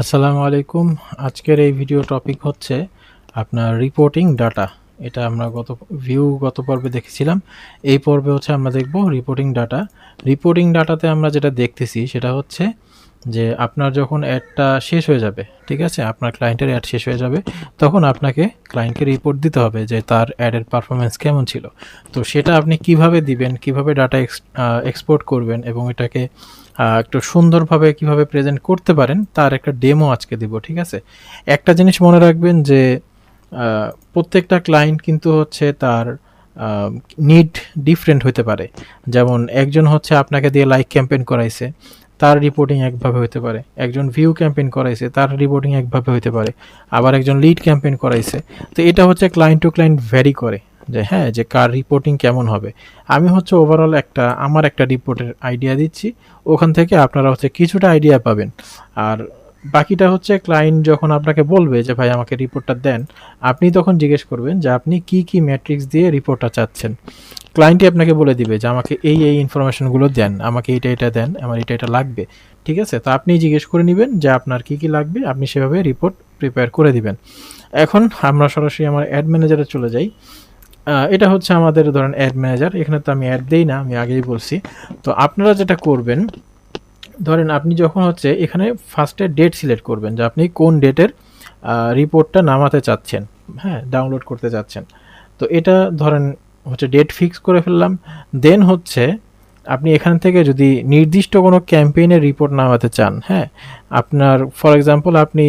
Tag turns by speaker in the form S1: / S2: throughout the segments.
S1: আসসালামু আলাইকুম। আজকের এই ভিডিও টপিক হচ্ছে আপনার রিপোর্টিং ডাটা এটা আমরা গত ভিউ গত পর্বে দেখেছিলাম। এই পর্বে হচ্ছে আমরা দেখব রিপোর্টিং ডাটা রিপোর্টিং ডাটাতে আমরা যেটা দেখতেছি সেটা হচ্ছে যে আপনার যখন অ্যাডটা শেষ হয়ে যাবে, ঠিক আছে? আপনার ক্লায়েন্টের অ্যাড শেষ হয়ে যাবে, তখন আপনাকে ক্লায়েন্টকে রিপোর্ট দিতে হবে যে তার অ্যাডের পারফরমেন্স কেমন ছিল। তো সেটা আপনি কীভাবে দিবেন, কীভাবে ডাটা এক্সপোর্ট করবেন এবং এটাকে একটু সুন্দরভাবে কীভাবে প্রেজেন্ট করতে পারেন, তার একটা ডেমো আজকে দিব, ঠিক আছে? একটা জিনিস মনে রাখবেন যে প্রত্যেকটা ক্লায়েন্ট কিন্তু হচ্ছে তার নিড ডিফারেন্ট হতে পারে। যেমন একজন হচ্ছে আপনাকে দিয়ে লাইক ক্যাম্পেইন করাইছে, তার রিপোর্টিং একভাবে হতে পারে। একজন ভিউ ক্যাম্পেইন করাইছে, তার রিপোর্টিং একভাবে হতে পারে। আবার একজন লিড ক্যাম্পেইন করাইছে। তো এটা হচ্ছে ক্লায়েন্ট টু ক্লায়েন্ট ভ্যারি করে। যে হ্যাঁ যে কার রিপোর্টিং কেমন হবে। আমি হচ্ছে ওভারঅল একটা, আমার একটা রিপোর্টের আইডিয়া দিচ্ছি। ওখান থেকে আপনারা হচ্ছে কিছুটা আইডিয়া পাবেন। আর বাকিটা হচ্ছে ক্লায়েন্ট যখন আপনাকে বলবে যে, ভাই, আমাকে রিপোর্টটা দেন, আপনি তখন জিজ্ঞেস করবেন যে, আপনি কি কি ম্যাট্রিক্স দিয়ে রিপোর্টটা চাচ্ছেন? ক্লায়েন্টই আপনাকে বলে দিবে যে, আমাকে এই এই ইনফরমেশনগুলো দেন, আমাকে এটা এটা দেন, আমার এটা এটা লাগবে। ঠিক আছে? তো আপনি জিজ্ঞেস করে নেবেন যে, আপনার কি কি লাগবে? আপনি সেভাবে রিপোর্ট প্রিপেয়ার করে দিবেন। এখন আমরা সরাসরি আমার অ্যাড ম্যানেজারে চলে যাই। এটা হচ্ছে আমাদের ধরেন অ্যাড ম্যানেজার এখানে তো আমি অ্যাড দেই না, আমি আগেই বলছি। তো আপনারা যেটা করবেন, ধরেন আপনি যখন হচ্ছে এখানে ফার্স্টে ডেট সিলেক্ট করবেন, যে আপনি কোন ডেটের রিপোর্টটা নামাতে চাচ্ছেন হ্যাঁ ডাউনলোড করতে চাচ্ছেন। তো এটা ধরেন হচ্ছে ডেট ফিক্স করে ফেললাম দেন হচ্ছে আপনি এখান থেকে যদি নির্দিষ্ট কোনো ক্যাম্পেইনের রিপোর্ট নামাতে চান হ্যাঁ আপনার ফর এক্সাম্পল আপনি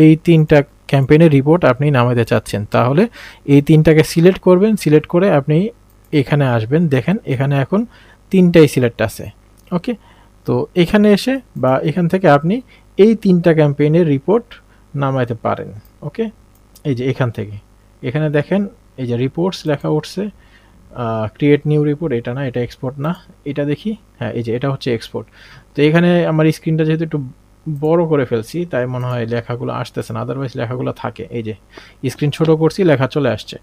S1: এই তিনটা ক্যাম্পেইনের রিপোর্ট আপনি নামাতে চাচ্ছেন। তাহলে এই তিনটাকে সিলেক্ট করবেন সিলেক্ট করে আপনি এখানে আসবেন। দেখেন, এখানে এখন তিনটাই সিলেক্ট আছে। ওকে তো এখানে এসে বা এখান থেকে আপনি এই তিনটা ক্যাম্পেইনের রিপোর্ট নামাইতে পারেন। ওকে এই যে এখান থেকে। এখানে দেখেন, এই যে রিপোর্টস লেখা উঠছে। ক্রিয়েট নিউ রিপোর্ট এটা না, এটা এক্সপোর্ট না। এটা দেখি। হ্যাঁ এই যে এটা হচ্ছে এক্সপোর্ট তো এখানে আমার স্ক্রিনটা যেহেতু একটু বড় করে ফেলছি, তাই মনে হয় লেখাগুলো আসতেছে না আদারওয়াইজ লেখাগুলো থাকে। এই যে স্ক্রিন ছোট করছি, লেখা চলে আসছে।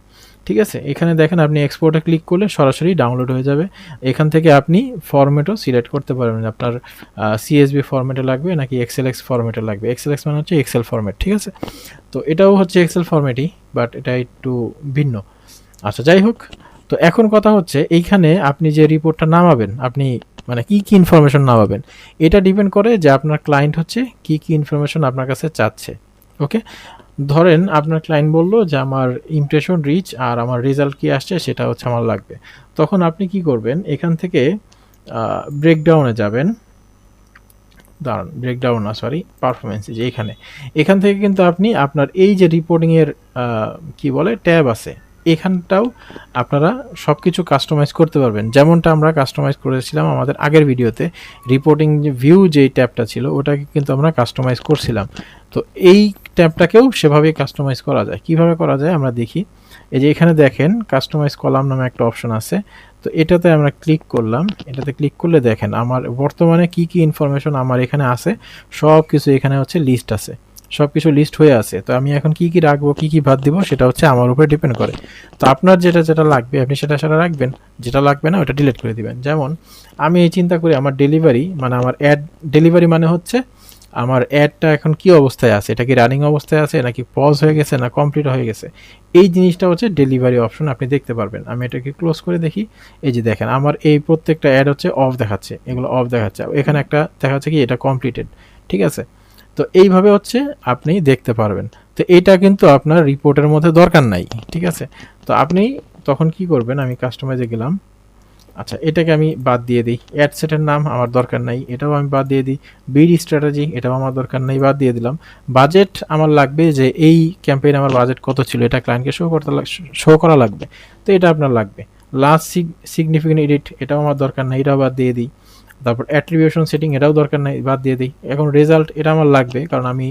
S1: ঠিক আছে? এখানে দেখেন আপনি এক্সপোর্টে ক্লিক করলে সরাসরি ডাউনলোড হয়ে যাবে। এখান থেকে আপনি ফরম্যাটও সিলেক্ট করতে পারবেন। আপনার সিএসবি ফরম্যাটে লাগবে নাকি এক্সেল এক্স ফরম্যাটে লাগবে? এক্সেল এক্স মানে হচ্ছে এক্সেল ফরম্যাট ঠিক আছে? তো এটাও হচ্ছে এক্সেল ফরম্যাটই বাট এটা একটু ভিন্ন। আচ্ছা যাই হোক, তো এখন কথা হচ্ছে, এইখানে আপনি যে রিপোর্টটা নামাবেন, আপনি মানে কি কি ইনফরমেশন নামাবেন? এটা ডিপেন্ড করে যে আপনার ক্লায়েন্ট হচ্ছে কি কি ইনফরমেশন আপনার কাছে চাচ্ছে ওকে ধরেন আপনার ক্লায়েন্ট বলল যে, আমার ইমপ্রেশন রিচ আর আমার রেজাল্ট কী আসছে সেটা হচ্ছে আমার লাগবে। তখন আপনি কি করবেন? এখান থেকে ব্রেকডাউনে যাবেন। দাঁড়ান ব্রেকডাউন না সরি পারফরমেন্স যে এখানে। এখান থেকে কিন্তু আপনি আপনার এই যে রিপোর্টিংয়ের কি বলে, ট্যাব আছে এখানটাও আপনারা সব কিছু কাস্টমাইজ করতে পারবেন। যেমনটা আমরা কাস্টমাইজ করেছিলাম আমাদের আগের ভিডিওতে রিপোর্টিং যে ভিউ যেই ট্যাবটা ছিল, ওটাকে কিন্তু আমরা কাস্টমাইজ করছিলাম। তো এই ট্যাবটাকেও সেভাবেই কাস্টমাইজ করা যায়। কীভাবে করা যায় আমরা দেখি। এই যে এখানে দেখেন কাস্টমাইজ কলাম নামে একটা অপশন আছে। তো এটাতে আমরা ক্লিক করলাম। এটাতে ক্লিক করলে দেখেন, আমার বর্তমানে কি কি ইনফরমেশন আমার এখানে আছে সব কিছু এখানে হচ্ছে লিস্ট আছে। সব কিছু লিস্ট হয়ে আছে। তো আমি এখন কি কি রাখব, কি কি বাদ দিব, সেটা হচ্ছে আমার উপরে ডিপেন্ড করে। তো আপনার যেটা যেটা লাগবে, আপনি সেটা সেটা রাখবেন। যেটা লাগবে না, ওটা ডিলিট করে দিবেন। যেমন, আমি এই চিন্তা করি আমার ডেলিভারি মানে আমার অ্যাড ডেলিভারি মানে হচ্ছে আমার অ্যাডটা এখন কি অবস্থায় আছে? এটা কি রানিং অবস্থায় আছে, নাকি পজ হয়ে গেছে, না কমপ্লিট হয়ে গেছে? এই জিনিসটা হচ্ছে ডেলিভারি অপশন আপনি দেখতে পারবেন। আমি এটাকে ক্লোজ করে দেখি। এই যে দেখেন, আমার এই প্রত্যেকটা অ্যাড হচ্ছে অফ দেখাচ্ছে। এগুলো অফ দেখাচ্ছে। এখানে একটা দেখাচ্ছে কি, এটা কমপ্লিটেড ঠিক আছে? তো এইভাবে হচ্ছে আপনি দেখতে পারবেন। তো এটা কিন্তু আপনার রিপোর্টের মধ্যে দরকার নাই, ঠিক আছে? তো আপনি তখন কি করবেন, আমি কাস্টমাইজে গেলাম। আচ্ছা এটাকে আমি বাদ দিয়ে দিই। অ্যাড সেটের নাম আমার দরকার নাই, এটাও আমি বাদ দিয়ে দিই। বিড স্ট্র্যাটেজি এটাও আমার দরকার নেই, বাদ দিয়ে দিলাম। বাজেট আমার লাগবে যে এই ক্যাম্পেইন আমার বাজেট কত ছিল, এটা ক্লায়েন্টকে শো করতে শো করা লাগবে। তো এটা আপনার লাগবে। লাস্ট সিগনিফিকেন্ট এডিট এটাও আমার দরকার নাই, এটাও বাদ দিয়ে দিই। তারপর অ্যাট্রিবিউশন সেটিং এটাও দরকার নাই, বাদ দিয়ে দিই। এখন রেজাল্ট এটা আমার লাগবে, কারণ আমি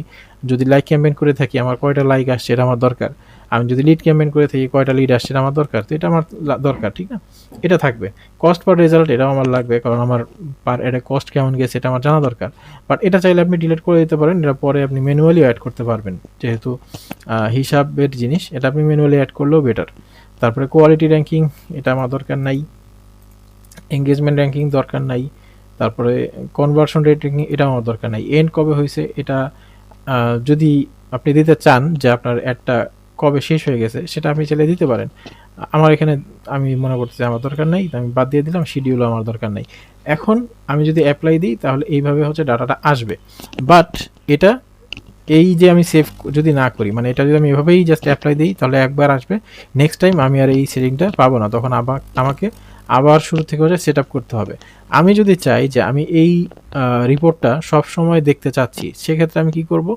S1: যদি লাইক ক্যাম্পেইন করে থাকি, আমার কয়টা লাইক আসছে এটা আমার দরকার। আমি যদি লিড ক্যাম্পেইন করে থাকি, কয়টা লিড আসছে এটা আমার দরকার। তো এটা আমার দরকার, ঠিক না? এটা থাকবে। কস্ট পার রেজাল্ট এটাও আমার লাগবে, কারণ আমার পার এটা কস্ট কেমন গেছে এটা আমার জানা দরকার। বাট এটা চাইলে আপনি ডিলিট করে দিতে পারেন, এটা পরে আপনি ম্যানুয়ালি অ্যাড করতে পারবেন। যেহেতু হিসাবের জিনিস, এটা আপনি ম্যানুয়ালি অ্যাড করলেও বেটার তারপরে কোয়ালিটি র্যাঙ্কিং এটা আমার দরকার নাই। এঙ্গেজমেন্ট র্যাঙ্কিং দরকার নাই। তারপরে কনভার্সন রেট এটা আমার দরকার নাই। এন্ড কবে হয়েছে এটা যদি আপনি দিতে চান যে আপনার অ্যাডটা কবে শেষ হয়ে গেছে, সেটা আপনি চাইলে দিতে পারেন। আমার এখানে আমি মনে করতেছি আমার দরকার নেই, আমি বাদ দিয়ে দিলাম শিডিউলও আমার দরকার নেই। এখন আমি যদি অ্যাপ্লাই দিই, তাহলে এইভাবে হচ্ছে ডাটাটা আসবে। বাট এটা, এই যে আমি সেভ যদি না করি মানে এটা যদি আমি এভাবেই জাস্ট অ্যাপ্লাই দিই, তাহলে একবার আসবে। নেক্সট টাইম আমি আর এই সেটিংটা পাবো না। তখন আবার আমাকে আবার শুরু থেকে হচ্ছে সেট করতে হবে। আমি যদি চাই যে আমি এই রিপোর্টটা সব সময় দেখতে চাচ্ছি, সেক্ষেত্রে আমি কি করব?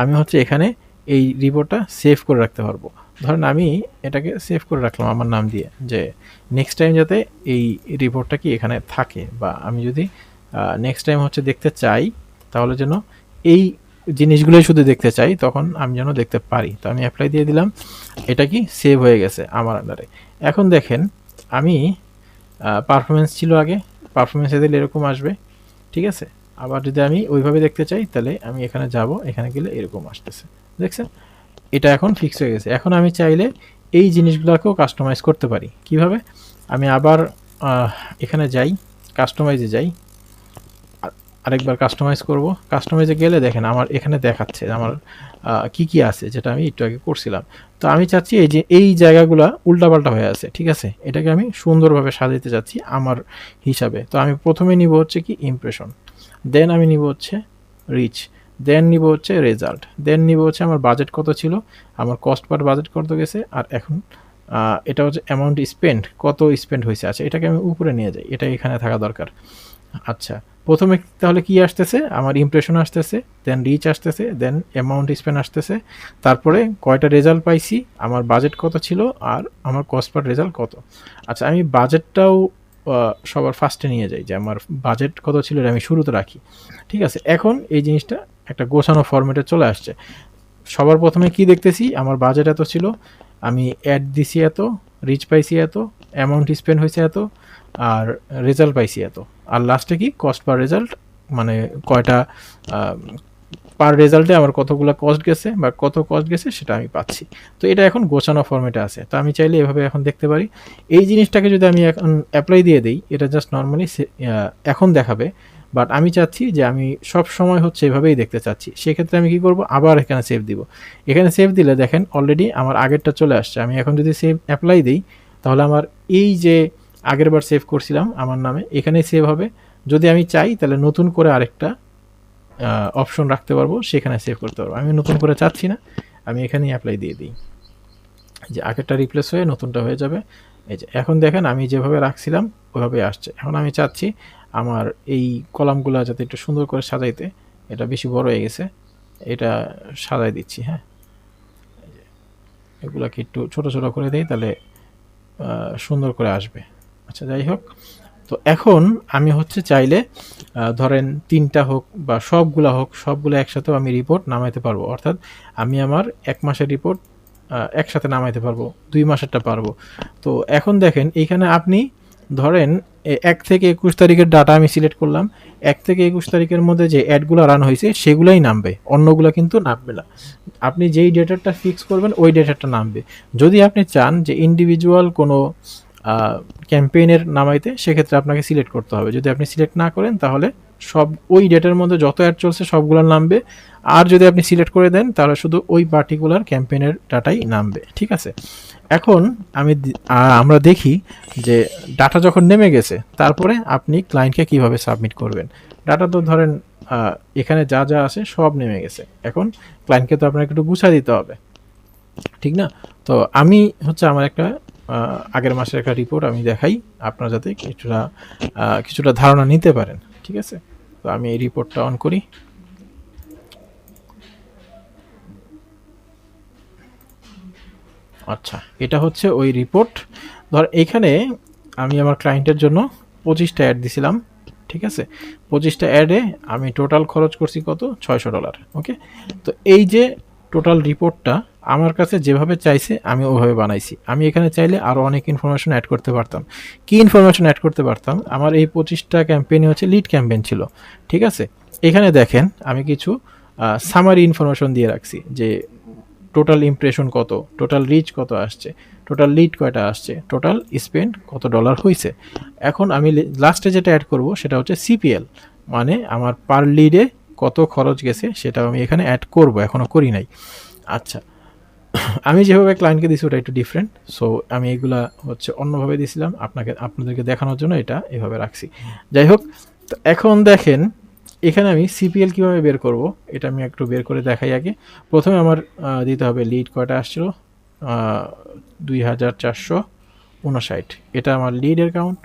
S1: আমি হচ্ছে এখানে এই রিপোর্টটা সেভ করে রাখতে পারব। ধরেন আমি এটাকে সেভ করে রাখলাম আমার নাম দিয়ে, যে নেক্সট টাইম যাতে এই রিপোর্টটা কি এখানে থাকে বা আমি যদি নেক্সট টাইম হচ্ছে দেখতে চাই, তাহলে যেন এই জিনিসগুলোই শুধু দেখতে চাই, তখন আমি যেন দেখতে পারি। তো আমি অ্যাপ্লাই দিয়ে দিলাম, এটা কি সেভ হয়ে গেছে আমার আন্ডারে এখন দেখেন, আমি পারফরমেন্স ছিল আগে। পারফরমেন্সে দিলে এরকম আসবে। ঠিক আছে? আবার যদি আমি ওইভাবে দেখতে চাই, তাহলে আমি এখানে যাব, এখানে গেলে এরকম আসতেছে। দেখছেন? এটা এখন ফিক্স হয়ে গেছে। এখন আমি চাইলে এই জিনিসগুলোকেও কাস্টমাইজ করতে পারি। কীভাবে? আমি আবার এখানে যাই কাস্টমাইজে যাই। আরেকবার কাস্টমাইজ করব। কাস্টমাইজে গেলে দেখেন আমার এখানে দেখাচ্ছে আমার কি কি আছে যেটা আমি একটু আগে করছিলাম। তো আমি চাচ্ছি এই যে এই জায়গাগুলো উল্টাপাল্টা হয়ে আছে, ঠিক আছে? এটাকে আমি সুন্দরভাবে সাজাতে চাচ্ছি আমার হিসাবে। তো আমি প্রথমে নিব হচ্ছে কি ইমপ্রেশন দেন আমি নিব হচ্ছে রিচ দেন নিব হচ্ছে রেজাল্ট দেন নিব হচ্ছে আমার বাজেট কত ছিল, আমার কস্ট পার বাজেট কত গেছে, আর এখন এটা হচ্ছে অ্যামাউন্ট স্পেন্ড কত স্পেন্ড হয়েছে। আচ্ছা এটাকে আমি উপরে নিয়ে যাই, এটা এখানে থাকা দরকার। আচ্ছা প্রথমে তাহলে কি আসতেছে? আমার ইমপ্রেশন আসতেছে দেন রিচ আসতেছে দেন অ্যামাউন্ট স্পেন্ড আসতেছে। তারপরে কয়টা রেজাল্ট পাইছি, আমার বাজেট কত ছিল, আর আমার কস্ট পার রেজাল্ট কত? আচ্ছা আমি বাজেটটাও সবার ফার্স্টে নিয়ে যাই, যে আমার বাজেট কত ছিল আমি শুরুতে রাখি। ঠিক আছে, এখন এই জিনিসটা একটা গোছানো ফরম্যাটে চলে আসছে। সবার প্রথমে কি দেখতেছি? আমার বাজেট এত ছিল, আমি অ্যাড দিছি এত রিচ পাইছি এত অ্যামাউন্ট স্পেন্ড হয়েছে এত, আর রেজাল্ট পাইছি এত। আর লাস্টে কি? কস্ট পার রেজাল্ট মানে কয়টা পার রেজাল্টে আমার কতগুলো কস্ট গেছে বা কত কস্ট গেছে সেটা আমি পাচ্ছি। তো এটা এখন গোছানো ফর্মেটে আছে। তো আমি চাইলে এভাবে এখন দেখতে পারি। এই জিনিসটাকে যদি আমি এখন অ্যাপ্লাই দিয়ে দিই, এটা জাস্ট নর্মালি এখন দেখাবে। বাট আমি চাচ্ছি যে আমি সব সময় হচ্ছে এভাবেই দেখতে চাচ্ছি। সেক্ষেত্রে আমি কি করব? আবার এখানে সেভ দিব। এখানে সেভ দিলে দেখেন অলরেডি আমার আগেরটা চলে আসছে। আমি এখন যদি সেভ অ্যাপ্লাই দিই, তাহলে আমার এই যে আগের বার সেভ করছিলাম আমার নামে। এখানে সেভ হবে। যদি আমি চাই, তাহলে নতুন করে আরেকটা অপশন রাখতে পারব, সেখানে সেভ করতে পারব। আমি নতুন করে চাচ্ছি না, আমি এখানেই অ্যাপ্লাই দিয়ে দিই। যে আগেরটা রিপ্লেস হয়ে নতুনটা হয়ে যাবে। এই যে এখন দেখেন আমি যেভাবে রাখছিলাম ওইভাবে আসছে। এখন আমি চাচ্ছি আমার এই কলামগুলো যাতে একটু সুন্দর করে সাজাইতে। এটা বেশি বড় হয়ে গেছে। এটা সাজাই দিচ্ছি হ্যাঁ। এগুলাকে একটু ছোট ছোট করে দিই, তাহলে সুন্দর করে আসবে। আচ্ছা যাই হোক। তো এখন আমি হচ্ছে চাইলে ধরেন তিনটা হোক বা সবগুলা হোক, সবগুলো একসাথেও আমি রিপোর্ট নামাইতে পারব। অর্থাৎ আমি আমার এক মাসের রিপোর্ট একসাথে নামাইতে পারব, দুই মাসেরটা পারব। তো এখন দেখেন, এইখানে আপনি ধরেন এক থেকে একুশ তারিখের ডাটা আমি সিলেক্ট করলাম। এক থেকে একুশ তারিখের মধ্যে যে অ্যাডগুলো রান হয়েছে, সেগুলাই নামবে। অন্যগুলো কিন্তু নামবে না। আপনি যেই ডেটারটা ফিক্স করবেন, ওই ডেটাটা নামবে। যদি আপনি চান যে ইন্ডিভিজুয়াল কোনো ক্যাম্পেইনের নামাইতে সেক্ষেত্রে আপনাকে সিলেক্ট করতে হবে। যদি আপনি সিলেক্ট না করেন, তাহলে সব, ওই ডেটার মধ্যে যত অ্যাড চলছে সবগুলো নামবে। আর যদি আপনি সিলেক্ট করে দেন, তাহলে শুধু ওই পার্টিকুলার ক্যাম্পেইনের ডাটাই নামবে। ঠিক আছে? এখন আমি আমরা দেখি যে ডাটা যখন নেমে গেছে, তারপরে আপনি ক্লায়েন্টকে কীভাবে সাবমিট করবেন। ডাটা তো ধরেন এখানে যা যা আছে সব নেমে গেছে। এখন ক্লায়েন্টকে তো আপনাকে একটু গুছা দিতে হবে। ঠিক না? তো আমি হচ্ছে আমার একটা আগের মাসের একটা রিপোর্ট আমি দেখাই। আপনারা যাতে কিছুটা কিছুটা ধারণা নিতে পারেন, ঠিক আছে? তো আমি এই রিপোর্টটা অন করি। আচ্ছা এটা হচ্ছে ওই রিপোর্ট ধর এইখানে আমি আমার ক্লায়েন্টের জন্য পঁচিশটা অ্যাড দিছিলাম, ঠিক আছে? পঁচিশটা অ্যাডে আমি টোটাল খরচ করছি কত? ছয়শো ডলার ওকে তো এই যে টোটাল রিপোর্টটা আমার কাছে যেভাবে চাইছে, আমি ওভাবে বানাইছি। আমি এখানে চাইলে আরও অনেক ইনফরমেশন অ্যাড করতে পারতাম। কি ইনফরমেশন অ্যাড করতে পারতাম? আমার এই পঁচিশটা ক্যাম্পেইনে হচ্ছে লিড ক্যাম্পেইন ছিল। ঠিক আছে? এখানে দেখেন আমি কিছু সামারি ইনফরমেশন দিয়ে রাখছি যে টোটাল ইমপ্রেশন কত টোটাল রিচ কত আসছে টোটাল লিড কয়টা আসছে টোটাল স্পেন্ড কত ডলার হয়েছে এখন আমি লাস্টে যেটা অ্যাড করব সেটা হচ্ছে সিপিএল মানে আমার পার লিডে কত খরচ গেছে সেটাও আমি এখানে অ্যাড করব এখনও করি নাই। আচ্ছা আমি যেভাবে ক্লায়েন্টকে দিছি ওটা একটু ডিফারেন্ট সো আমি এগুলা হচ্ছে অন্যভাবে দিছিলাম, আপনাকে, আপনাদেরকে দেখানোর জন্য এটা এভাবে রাখছি। যাই হোক, তো এখন দেখেন, এখানে আমি সিপিএল কীভাবে বের করব, এটা আমি একটু বের করে দেখাই আগে। প্রথমে আমার দিতে হবে লিড কয়টা আসছিল? দুই হাজার চারশো উনষাট। এটা আমার লিড অ্যাকাউন্ট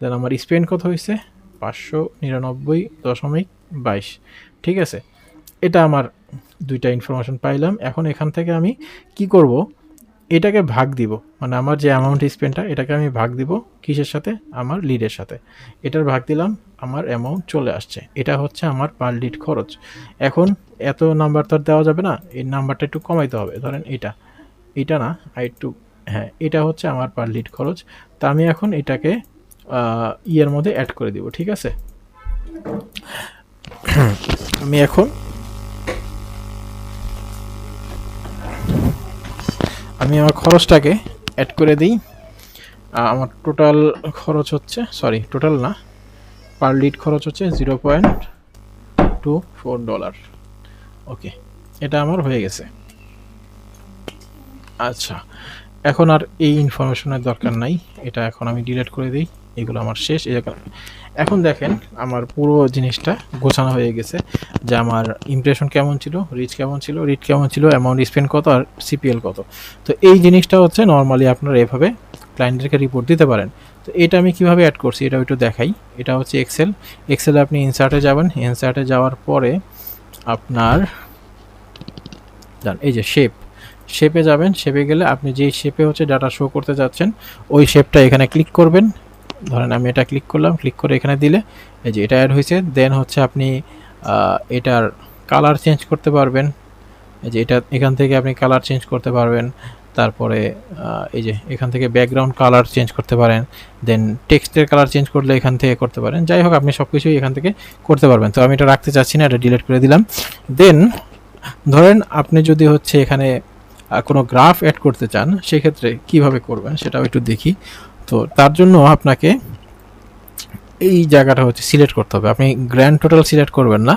S1: দেন আমার স্পেন্ড কত হয়েছে? পাঁচশো নিরানব্বই দশমিক বাইশ। ঠিক আছে? এটা আমার দুইটা ইনফরমেশন পাইলাম। এখন এখান থেকে আমি কি করব? এটাকে ভাগ দিব। মানে আমার যে অ্যামাউন্ট স্পেন্ডটা এটাকে আমি ভাগ দিব কিসের সাথে? আমার লিডের সাথে। এটার ভাগ দিলাম, আমার অ্যামাউন্ট চলে আসছে। এটা হচ্ছে আমার পার লিড খরচ। এখন এত নাম্বার তো আর দেওয়া যাবে না। এই নাম্বারটা একটু কমাইতে হবে। ধরেন এটা। এটা না, আর একটু হ্যাঁ এটা হচ্ছে আমার পার লিড খরচ। তা আমি এখন এটাকে ইয়ের মধ্যে অ্যাড করে দিব। ঠিক আছে? আমি এখন আমি আমার খরচটাকে অ্যাড করে দিই। আমার টোটাল খরচ হচ্ছে সরি টোটাল না পার লিড খরচ হচ্ছে zero point two four dollar okay এটা আমার হয়ে গেছে। আচ্ছা এখন আর এই ইনফরমেশনের দরকার নাই, এটা এখন আমি ডিলিট করে দিই। এগুলো আমার শেষ, এই এখন দেখেন আমার পুরো জিনিসটা গোছানো হয়ে গেছে, যে আমার ইমপ্রেশন কেমন ছিল রিচ কেমন ছিল রিট কেমন ছিল অ্যামাউন্ট স্পেন্ড কত আর সিপিএল কত। তো এই জিনিসটা হচ্ছে নর্মালি আপনারা এভাবে ক্লায়েন্টদেরকে রিপোর্ট দিতে পারেন। তো এটা আমি কীভাবে অ্যাড করছি এটা একটু দেখাই। এটা হচ্ছে এক্সেল এক্সেলে আপনি ইনসার্টে যাবেন। ইনসার্টে যাওয়ার পরে আপনার এই যে শেপ শেপে যাবেন শেপে গেলে আপনি যেই শেপে হচ্ছে ডাটা শো করতে যাচ্ছেন, ওই শেপটা এখানে ক্লিক করবেন। ধরেন আমি এটা ক্লিক করলাম ক্লিক করে এখানে দিলে এই যে এটা অ্যাড হয়েছে দেন হচ্ছে আপনি এটার কালার চেঞ্জ করতে পারবেন। এই যে এটা, এখান থেকে আপনি কালার চেঞ্জ করতে পারবেন। তারপরে এই যে এখান থেকে ব্যাকগ্রাউন্ড কালার চেঞ্জ করতে পারেন। দেন টেক্সটের কালার চেঞ্জ করলে এখান থেকে করতে পারেন। যাই হোক, আপনি সব কিছুই এখান থেকে করতে পারবেন। তো আমি এটা রাখতে চাচ্ছি না, এটা ডিলিট করে দিলাম। দেন ধরেন আপনি যদি হচ্ছে এখানে কোনো গ্রাফ অ্যাড করতে চান, সেক্ষেত্রে কীভাবে করবেন সেটাও একটু দেখি। তো তার জন্য আপনাকে এই জায়গাটা হচ্ছে সিলেক্ট করতে হবে। আপনি গ্র্যান্ড টোটাল সিলেক্ট করবেন না,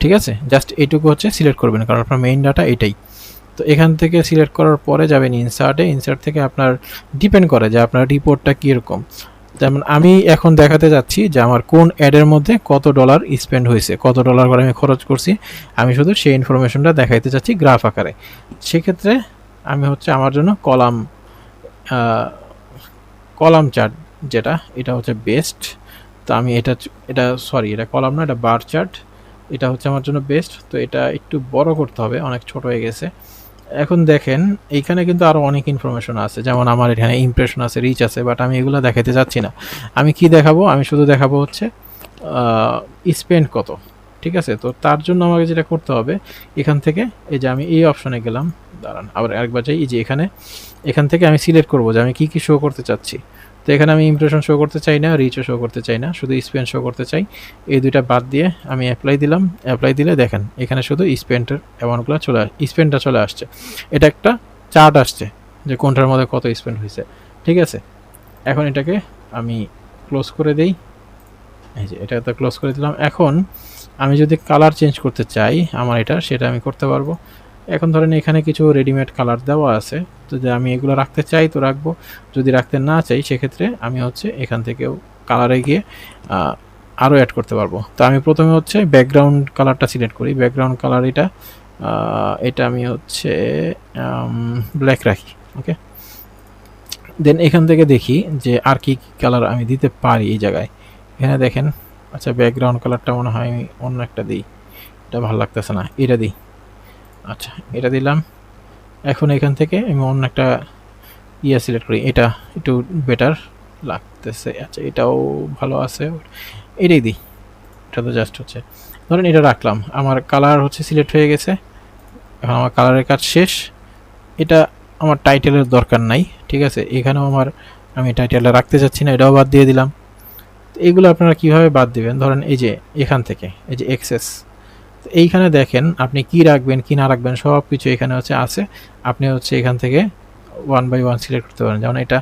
S1: ঠিক আছে? জাস্ট এইটুকু হচ্ছে সিলেক্ট করবেন, কারণ আপনার মেইন ডাটা এটাই। তো এখান থেকে সিলেক্ট করার পরে যাবেন ইনসার্টে ইনসার্ট থেকে আপনার ডিপেন্ড করে যে আপনার রিপোর্টটা কীরকম। যেমন আমি এখন দেখাতে যাচ্ছি যে আমার কোন অ্যাডের মধ্যে কত ডলার স্পেন্ড হয়েছে, কত ডলার করে আমি খরচ করছি। আমি শুধু সেই ইনফরমেশনটা দেখাইতে চাচ্ছি গ্রাফ আকারে। সেক্ষেত্রে আমি হচ্ছে আমার জন্য কলাম কলাম চার্ট যেটা, এটা হচ্ছে বেস্ট তো আমি এটা এটা সরি এটা কলাম না, এটা বার চার্ট এটা হচ্ছে আমার জন্য বেস্ট তো এটা একটু বড় করতে হবে, অনেক ছোট হয়ে গেছে। এখন দেখেন, এইখানে কিন্তু আরও অনেক ইনফরমেশন আছে, যেমন আমার এখানে ইমপ্রেশন আছে রিচ আছে বাট আমি এগুলো দেখাতে যাচ্ছি না। আমি কি দেখাবো? আমি শুধু দেখাবো হচ্ছে স্পেন্ড কত। ঠিক আছে? তো তার জন্য আমাকে যেটা করতে হবে, এখান থেকে এই যে আমি এই অপশনে গেলাম, দাঁড়ান, আবার আরেকবার যাই, এই যে এখানে, এখান থেকে আমি সিলেক্ট করব যে আমি কী কী শো করতে চাচ্ছি। তো এখানে আমি ইমপ্রেশন শো করতে চাই না রিচও শো করতে চাই না, শুধু স্পেন শো করতে চাই। এই দুইটা বাদ দিয়ে আমি অ্যাপ্লাই দিলাম অ্যাপ্লাই দিলে দেখেন, এখানে শুধু স্পেন্ডের অ্যামাউন্টগুলো চলে আস স্পেন্ডটা চলে আসছে। এটা একটা চার্ট আসছে যে কোনটার মধ্যে কত স্পেন্ড হয়েছে, ঠিক আছে? এখন এটাকে আমি ক্লোজ করে দেই। এই যে এটা তো ক্লোজ করে দিলাম। এখন আমি যদি কালার চেঞ্জ করতে চাই আমার এটা, সেটা আমি করতে পারব। এখন ধরেন এখানে কিছু রেডিমেড কালার দেওয়া আছে, তো যে আমি এগুলো রাখতে চাই তো রাখব। যদি রাখতে না চাই, সেক্ষেত্রে আমি হচ্ছে এখান থেকেও কালারে গিয়ে আরও অ্যাড করতে পারব। তো আমি প্রথমে হচ্ছে ব্যাকগ্রাউন্ড কালারটা সিলেক্ট করি। ব্যাকগ্রাউন্ড কালার এটা এটা আমি হচ্ছে ব্ল্যাক রাখি ওকে দেন এখান থেকে দেখি যে আর কি কালার আমি দিতে পারি এই জায়গায়। এখানে দেখেন আচ্ছা ব্যাকগ্রাউন্ড কালারটা মনে হয় আমি অন্য একটা দিই। এটা ভালো লাগতেছে না। এটা দিই। আচ্ছা এটা দিলাম। এখন এখান থেকে আমি অন্য একটা ইয়ে সিলেক্ট করি। এটা একটু বেটার লাগতেছে। আচ্ছা এটাও ভালো আছে। এটাই দিই। এটা তো জাস্ট হচ্ছে। ধরেন এটা রাখলাম। আমার কালার হচ্ছে সিলেক্ট হয়ে গেছে। এখন আমার কালারের কাজ শেষ। এটা আমার টাইটেলের দরকার নাই। ঠিক আছে? এখানেও আমার, আমি টাইটেলটা রাখতে চাচ্ছি না। এটাও বাদ দিয়ে দিলাম। এইগুলো আপনারা কীভাবে বাদ দিবেন? ধরেন এই যে এখান থেকে, এই যে এক্সেস। এইখানে দেখেন আপনি কি রাখবেন, কি না রাখবেন সব কিছু এখানে হচ্ছে আছে। আপনি হচ্ছে এখান থেকে ওয়ান বাই ওয়ান সিলেক্ট করতে পারেন। যেমন এটা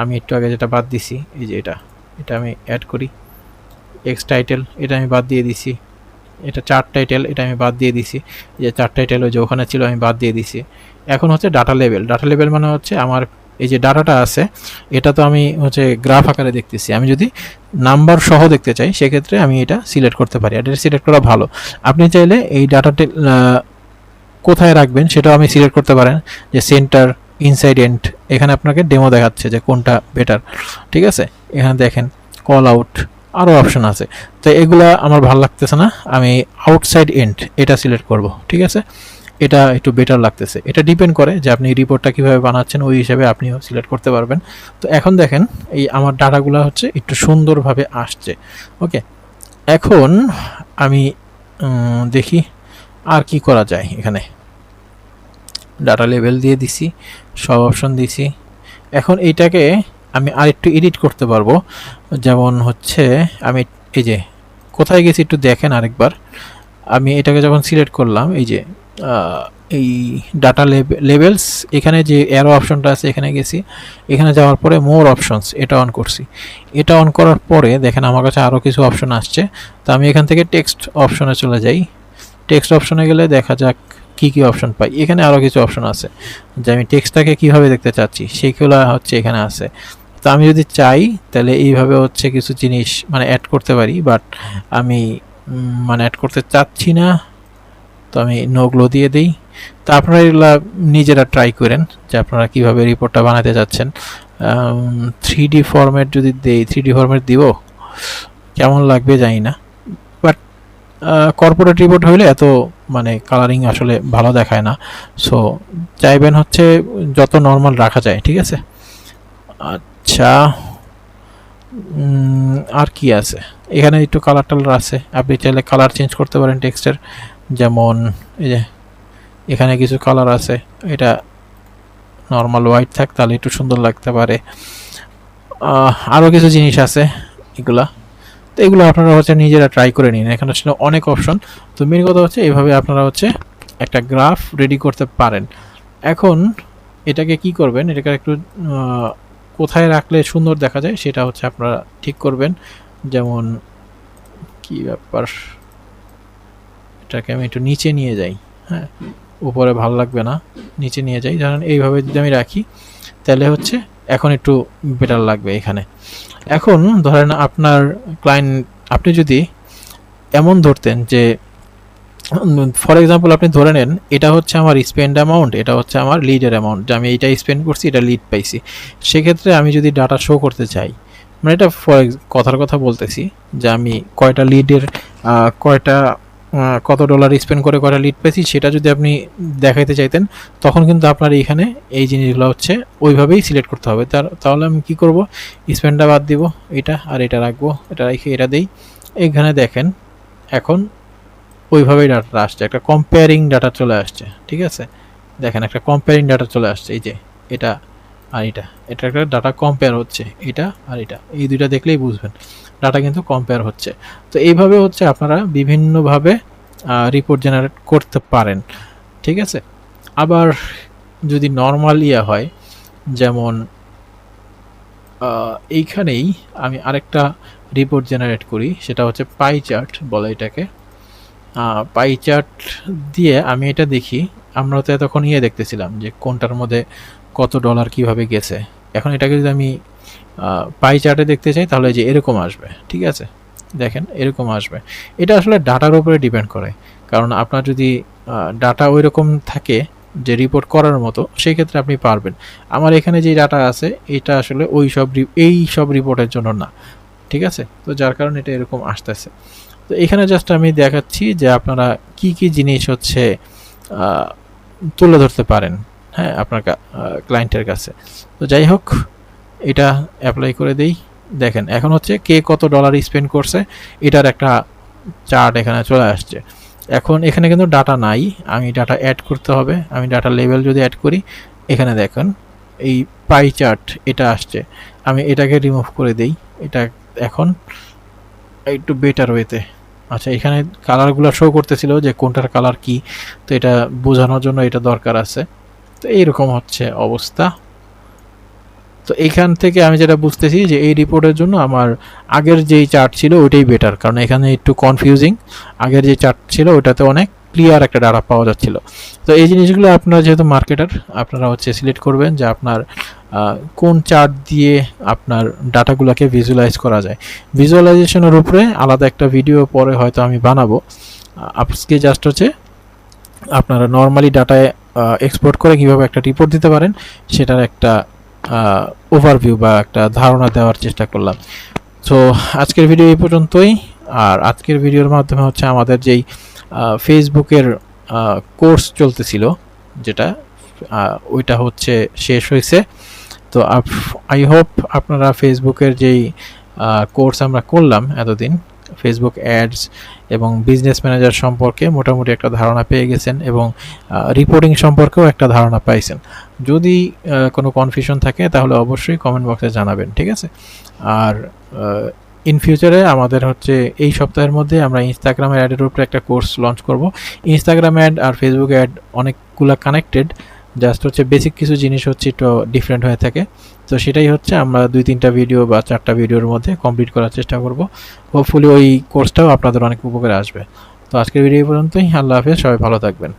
S1: আমি একটু আগে যেটা বাদ দিছি, এই যে এটা এটা আমি অ্যাড করি। এক্স টাইটেল এটা আমি বাদ দিয়ে দিছি। এটা চার টাইটেল এটা আমি বাদ দিয়ে দিছি। যে চার টাইটেল ওই যে ওখানে ছিল, আমি বাদ দিয়ে দিছি। এখন হচ্ছে ডাটা লেভেল ডাটা লেভেল মানে হচ্ছে আমার এই যে ডাটাটা আছে, এটা তো আমি হচ্ছে গ্রাফ আকারে দেখতেছি। আমি যদি নাম্বার সহ দেখতে চাই, সেক্ষেত্রে আমি এটা সিলেক্ট করতে পারি। এটা সিলেক্ট করা ভালো। আপনি চাইলে এই ডাটাটি কোথায় রাখবেন সেটাও আমি সিলেক্ট করতে পারেন। যে সেন্টার ইনসাইড এন্ড এখানে আপনাকে ডেমো দেখাচ্ছে যে কোনটা বেটার ঠিক আছে? এখানে দেখেন কল আউট আরও অপশন আছে। তো এগুলা আমার ভালো লাগতেছে না। আমি আউটসাইড এন্ড এটা সিলেক্ট করব। ঠিক আছে? এটা একটু বেটার লাগতেছে। এটা ডিপেন্ড করে যে আপনি রিপোর্টটা কীভাবে বানাচ্ছেন, ওই হিসাবে আপনিও সিলেক্ট করতে পারবেন। তো এখন দেখেন, এই আমার ডাটাগুলো হচ্ছে একটু সুন্দরভাবে আসছে। ওকে এখন আমি দেখি আর কি করা যায় এখানে। ডাটা লেভেল দিয়ে দিছি, সব অপশন দিছি। এখন এইটাকে আমি আরেকটু এডিট করতে পারব। যেমন হচ্ছে, আমি এই যে, কোথায় গেছি একটু দেখেন আরেকবার। আমি এটাকে যখন সিলেক্ট করলাম, এই যে এই ডাটা লেভেলস এখানে যে অ্যারো অপশনটা আছে, এখানে গেছি। এখানে যাওয়ার পরে মোর অপশনস এটা অন করছি। এটা অন করার পরে দেখেন আমার কাছে আরও কিছু অপশন আসছে। তো আমি এখান থেকে টেক্সট অপশনে চলে যাই। টেক্সট অপশনে গেলে দেখা যাক কি কি অপশন পাই। এখানে আরও কিছু অপশন আছে, যে আমি টেক্সটটাকে কীভাবে দেখতে চাচ্ছি সেইগুলো হচ্ছে এখানে আছে। তো আমি যদি চাই, তাহলে এইভাবে হচ্ছে কিছু জিনিস মানে অ্যাড করতে পারি বাট আমি মানে অ্যাড করতে চাচ্ছি না। তো আমি নোগুলো দিয়ে দিই। তো আপনারা এগুলা নিজেরা ট্রাই করেন যে আপনারা কীভাবে রিপোর্টটা বানাতে চাচ্ছেন থ্রি ডি ফরম্যাট যদি দেই থ্রি ডি ফরম্যাট দিব? কেমন লাগবে জানি না। বাট কর্পোরেট রিপোর্ট হইলে এত মানে কালারিং আসলে ভালো দেখায় না। সো চাইবেন হচ্ছে যত নর্মাল রাখা যায়, ঠিক আছে? আচ্ছা আর কি আছে? এখানে একটু কালার টালার আছে। আপনি চাইলে কালার চেঞ্জ করতে পারেন টেক্সটের যেমন এই যে এখানে কিছু কালার আছে, এটা নর্মাল হোয়াইট থাক, তাহলে একটু সুন্দর লাগতে পারে। আরও কিছু জিনিস আছে এগুলা। তো এগুলো আপনারা হচ্ছে নিজেরা ট্রাই করে নিন। এখানে আসলে অনেক অপশন তো মেন কথা হচ্ছে এভাবে আপনারা হচ্ছে একটা গ্রাফ রেডি করতে পারেন। এখন এটাকে কি করবেন? এটাকে একটু কোথায় রাখলে সুন্দর দেখা যায়, সেটা হচ্ছে আপনারা ঠিক করবেন। যেমন কি ব্যাপার? এটাকে আমি একটু নিচে নিয়ে যাই হ্যাঁ? উপরে ভালো লাগবে না, নিচে নিয়ে যাই। ধরেন এইভাবে যদি আমি রাখি, তাহলে হচ্ছে এখন একটু বেটার লাগবে এখানে। এখন ধরেন আপনার ক্লায়েন্ট আপনি যদি এমন ধরতেন যে ফর এক্সাম্পল আপনি ধরে নেন, এটা হচ্ছে আমার স্পেন্ড অ্যামাউন্ট এটা হচ্ছে আমার লিডের অ্যামাউন্ট যে আমি এইটা স্পেন্ড করছি, এটা লিড পাইছি। সেক্ষেত্রে আমি যদি ডাটা শো করতে চাই মানে এটা ফর কথার কথা বলতেছি যে আমি কয়টা লিডের কয়টা কত ডলার স্পেন্ড করে কয়টা লিড পেয়েছি সেটা যদি আপনি দেখাইতে চাইতেন, তখন কিন্তু আপনার এইখানে এই জিনিসগুলো হচ্ছে ওইভাবেই সিলেক্ট করতে হবে। তার তাহলে আমি কি করব? স্পেন্ডটা বাদ দিব, এটা আর এটা রাখব, এটা রেখে এটা দেই। এখানে দেখেন, এখন ওইভাবেই ডাটা আসছে, একটা কম্পেয়ারিং ডাটা চলে আসছে, ঠিক আছে? দেখেন একটা কম্পেয়ারিং ডাটা চলে আসছে, এই যে এটা আর এটা। এটা একটা ডাটা কম্পেয়ার হচ্ছে, এটা আর এটা। এই দুইটা দেখলেই বুঝবেন। ডাটা কিন্তু কম্পেয়ার হচ্ছে। তো এইভাবে হচ্ছে আপনারা বিভিন্নভাবে রিপোর্ট জেনারেট করতে পারেন। ঠিক আছে? আবার যদি নর্মাল ইয়া হয়, যেমন এইখানেই আমি আরেকটা রিপোর্ট জেনারেট করি, সেটা হচ্ছে পাই চার্ট বলে এটাকে। পাই চার্ট দিয়ে আমি এটা দেখি। আমরা তো এতক্ষণ ইয়ে দেখতেছিলাম যে কোনটার মধ্যে কত ডলার কীভাবে গেছে। এখন এটাকে যদি আমি পাই চার্টে দেখতে চাই, তাহলে যে এরকম আসবে, ঠিক আছে? দেখেন, এরকম আসবে। এটা আসলে ডাটার উপরে ডিপেন্ড করে। কারণ আপনার যদি ডাটা ওই রকম থাকে যে রিপোর্ট করার মতো সেই ক্ষেত্রে আপনি পারবেন। আমার এখানে যে ডাটা আছে, এটা আসলে ওই সব এই সব রিপোর্টের জন্য না, ঠিক আছে? তো যার কারণে এটা এরকম আসতেছে। তো এখানে জাস্ট আমি দেখাচ্ছি যে আপনারা কি কি জিনিস হচ্ছে তুলে ধরতে পারেন হ্যাঁ আপনার ক্লায়েন্টের কাছে। তো যাই হোক এটা অ্যাপ্লাই করে দেই। দেখেন, এখন হচ্ছে কে কত ডলার স্পেন্ড করছে, এটার একটা চার্ট এখানে চলে আসছে। এখন এখানে কিন্তু ডাটা নাই, আমি ডাটা অ্যাড করতে হবে। আমি ডাটা লেভেল যদি অ্যাড করি, এখানে দেখেন, এই পাই চার্ট এটা আসছে। আমি এটাকে রিমুভ করে দেই, এটা এখন একটু বেটার ওয়েতে আচ্ছা এখানে কালারগুলো শো করতেছিল যে কোনটার কালার কি, তো এটা বোঝানোর জন্য এটা দরকার আছে। তো এইরকম হচ্ছে অবস্থা। তো এইখান থেকে আমি যেটা বুঝতেছি যে এই রিপোর্টের জন্য আমার আগের যেই চার্ট ছিল ওইটাই বেটার কারণ এখানে একটু কনফিউজিং আগের যে চার্ট ছিল ওটাতে অনেক ক্লিয়ার একটা ডাটা পাওয়া যাচ্ছিল। তো এই জিনিসগুলো আপনারা যেহেতু মার্কেটার আপনারা হচ্ছে সিলেক্ট করবেন যে আপনার কোন চার্ট দিয়ে আপনার ডাটাগুলোকে ভিজুয়ালাইজ করা যায়। ভিজুয়ালাইজেশনের উপরে আলাদা একটা ভিডিও পরে হয়তো আমি বানাবো। আজকে জাস্ট হচ্ছে আপনারা নর্মালি ডাটায় এক্সপোর্ট করে কীভাবে একটা রিপোর্ট দিতে পারেন, সেটার একটা ওভারভিউ বা একটা ধারণা দেওয়ার চেষ্টা করলাম। তো আজকের ভিডিও এই পর্যন্তই। আর আজকের ভিডিওর মাধ্যমে হচ্ছে আমাদের যেই ফেসবুকের কোর্স চলতেছিল, যেটা ওইটা হচ্ছে শেষ হয়েছে। তো আই হোপ আপনারা ফেসবুকের যেই কোর্স আমরা করলাম এতদিন ফেসবুক অ্যাডস এবং বিজনেস ম্যানেজার সম্পর্কে মোটামুটি একটা ধারণা পেয়ে গেছেন এবং রিপোর্টিং সম্পর্কেও একটা ধারণা পাইছেন। যদি কোনো কনফিউশন থাকে তাহলে অবশ্যই কমেন্ট বক্সে জানাবেন, ঠিক আছে? আর ইন ফিউচারে আমাদের হচ্ছে এই সপ্তাহের মধ্যে আমরা ইনস্টাগ্রামের অ্যাডের উপরে একটা কোর্স লঞ্চ করব। ইনস্টাগ্রাম অ্যাড আর ফেসবুক অ্যাড অনেকগুলো কানেক্টেড জাস্ট হচ্ছে বেসিক কিছু জিনিস হচ্ছে একটু ডিফারেন্ট হয়ে থাকে। তো সেটাই হচ্ছে আমরা দুই তিনটা ভিডিও বা চারটা ভিডিওর মধ্যে কমপ্লিট করার চেষ্টা করব। হোপফুলি ওই কোর্সটাও আপনাদের অনেক উপকারে আসবে। তো আজকের ভিডিও পর্যন্তই। আল্লাহ হাফেজ। সবাই ভালো থাকবেন।